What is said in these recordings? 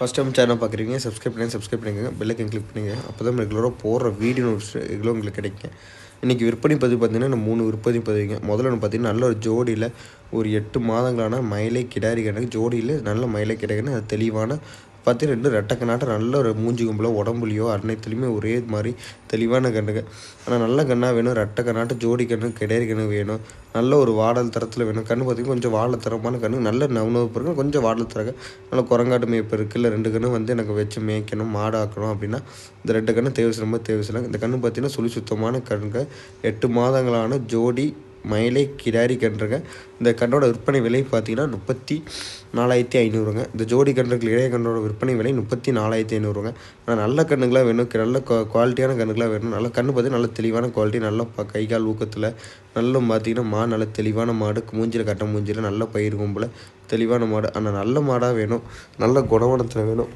First time channel பார்க்குறீங்க subscribe பண்ணி subscribe பண்ணிக்கோங்க பெல்லைக்கன் கிளிக் பண்ணிங்க அப்போ தான் ரெகுலராக போடுற வீடியோ நோட்ஸ் ரெகுலராக உங்களுக்கு கிடைக்கும். இன்றைக்கி விற்பனை பதிவு பார்த்தீங்கன்னா நான் மூணு விற்பனை பதிவுங்க முதல்ல ஒன்று பார்த்தீங்கன்னா நல்ல ஒரு ஜோடியில் ஒரு எட்டு மாதங்களான மயிலை கிடாரி கணக்கு. ஜோடியில் நல்ல மயிலை கிடாரின்னு அது தெளிவான பார்த்து ரெண்டு ரெட்டக்கண்ணாட்டம் நல்ல ஒரு மூஞ்சி கும்பலோ உடம்புலையோ அன்னைத்துலேயுமே ஒரே மாதிரி தெளிவான கண்ணுங்க. ஆனால் நல்ல கண்ணாக வேணும் ரெட்டை கண்ணாட்டு ஜோடி கண்ணு கிடையாது கண்ணு வேணும். நல்ல ஒரு வாடல் தரத்தில் வேணும். கண்ணு பார்த்திங்கன்னா கொஞ்சம் வாடல் தரமான கண்ணு. நல்ல நவனவப்பு இருக்கும். கொஞ்சம் வாடல் தரங்க. நல்ல குரங்காட்டு மேய்ப்பு இருக்குது இல்லை ரெண்டு கண்ணு வந்து எனக்கு வச்சு மேய்க்கணும் மாடாக்கணும் அப்படின்னா இந்த ரெண்டு கண்ணு தேவை ரொம்ப தேவை இந்த கண்ணு பார்த்திங்கன்னா சுழி சுத்தமான கண்ணுங்க. எட்டு மாதங்களான ஜோடி மயிலை கிடாரி கன்றுங்க. இந்த கன்றோட விற்பனை விலை பார்த்தீங்கன்னா முப்பத்தி நாலாயிரத்தி ஐநூறுங்க. இந்த ஜோடி கன்றுகள் இளைய கன்றோட விற்பனை விலை முப்பத்தி நாலாயிரத்தி ஐநூறுங்க. ஆனால் நல்ல கண்ணுங்களாக வேணும். நல்ல குவாலிட்டியான கண்ணுகளாக வேணும். நல்ல கண்ணு பார்த்தீங்கன்னா நல்ல தெளிவான குவாலிட்டி நல்ல கை கால் ஊக்கத்தில் நல்ல பார்த்தீங்கன்னா மா நல்ல தெளிவான மாடு மூஞ்சியில் கட்ட மூஞ்சியில் நல்ல பயிர் கும்பல தெளிவான மாடு. ஆனால் நல்ல மாடாக வேணும். நல்ல குணவனத்தில் வேணும்.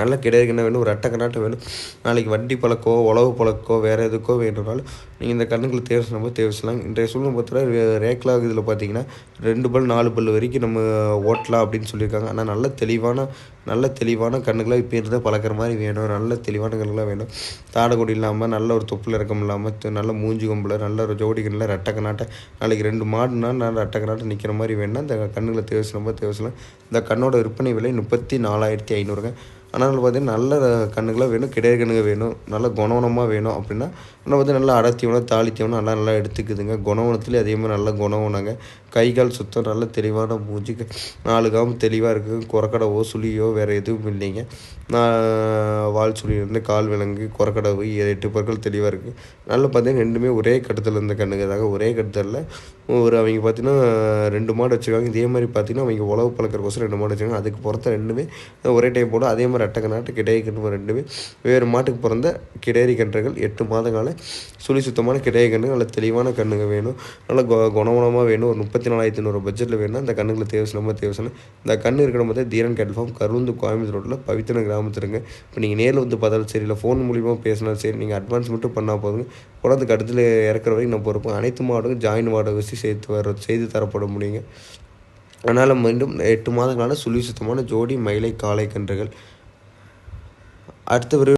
நல்ல கிடையாது வேணும்? ஒரு அட்டை கண்ணாட்டம் வேணும். நாளைக்கு வண்டி பழக்கோ உழவு பழக்கோ வேறு எதுக்கோ வேணும்னாலும் நீங்கள் இந்த கண்ணுங்களை தேவை நம்ம தேர்வு செய்யலாம் இன்றைய சூழ்நிலை பொறுத்தவரை ரேக்லாக இதில் பார்த்தீங்கன்னா ரெண்டு பல் நாலு பல் வரைக்கும் நம்ம ஓட்டலாம் அப்படின்னு சொல்லியிருக்காங்க. ஆனால் நல்ல தெளிவான நல்ல தெளிவான கண்ணுகளாக இப்போ இருந்தால் பழக்கிற மாதிரி வேணும். நல்ல தெளிவான கண்ணுகளாக வேணும். தாடை இல்லாமல் நல்ல ஒரு தொப்பில் இறக்கம் இல்லாமல் நல்ல மூஞ்சி கொம்பில் நல்ல ஒரு ஜோடி கண்ணில் ரெட்டை கண்ணாட்டை நாளைக்கு ரெண்டு மாடுனா நல்ல ரெட்டை கண்ணாட்டை நிற்கிற மாதிரி வேணும்னா இந்த கண்ணுகளை தேவை செய்யலாம் தேர்வு செய்யலாம் இந்த கண்ணோட விற்பனை விலை முப்பத்தி நாலாயிரத்தி ஐநூறுங்க. ஆனால் பார்த்தீங்கன்னா நல்ல கண்ணுகளாக வேணும் கிடையாது கண்ணுங்க வேணும் நல்ல குணவனமாக வேணும் அப்படின்னா ஆனால் வந்து நல்லா அடர்த்தியவனம் தாளித்தியவனம் நல்லா நல்லா எடுத்துக்குதுங்க. குணவனத்துலேயும் அதே மாதிரி நல்ல குணவனாங்க. கை கால் சுத்தம் நல்ல தெளிவான மூஞ்சி நாலு காம் தெளிவாக இருக்குது. குறக்கடவோ சுழியோ வேறு எதுவும் இல்லைங்க. நான் வால் சுழி கால் விலங்கு குறக்கடவு எட்டு பொருட்கள் தெளிவாக இருக்குது. நல்லா பார்த்தீங்கன்னா ரெண்டுமே ஒரே கட்டத்தில் இருந்த கண்ணுங்க தாங்க. ஒரே கட்டத்தில் ஒரு அவங்க பார்த்தீங்கன்னா ரெண்டு மாடு வச்சுருக்காங்க. இதே மாதிரி பார்த்தீங்கன்னா அவங்க உழவு பழக்கிறக்கோசரம் ரெண்டு மாடு வச்சுருக்காங்க. அதுக்கு பொறுத்த ரெண்டுமே ஒரே டைம் போடும் அதே மாதிரி கட்டக நாட்டு கிடையை கன்று ரெண்டுமே வேறு மாட்டுக்கு பிறந்த கிடையரி கன்றுகள் எட்டு மாதங்கால சுழி சுத்தமான கிடையை கன்று நல்ல தெளிவான கண்ணுங்க வேணும் நல்ல குணகுணமாக வேணும் ஒரு முப்பத்தி நாலாயிரத்தி ஐநூறு பட்ஜெட்டில் வேணும் அந்த கண்ணுங்களை தேவை சொல்லாமல் தேவை இந்த கண்ணு இருக்கிற மாதிரி தீரன் கேட்டல் ஃபார்ம் கருந்து கோயம்புத்தூர் ரோட்டில் பவித்திர கிராமத்துருங்க இப்போ நீங்கள் நேரில் வந்து பார்த்தாலும் சரி இல்லை ஃபோன் மூலிமா பேசினாலும் சரி நீங்கள் அட்வான்ஸ் மட்டும் பண்ணால் போதுங்க. குழந்தைக்கு அடுத்தில் இறக்குற வரைக்கும் நான் இருப்போம் அனைத்து மாவட்டங்களும் ஜாயின் வார்டு வச்சு சேர்த்து வர செய்து தரப்பட முடியுங்க. அதனால் மீண்டும் எட்டு மாதங்களான சுழி சுத்தமான ஜோடி மயிலை காளை கன்றுகள் அடுத்து ஒரு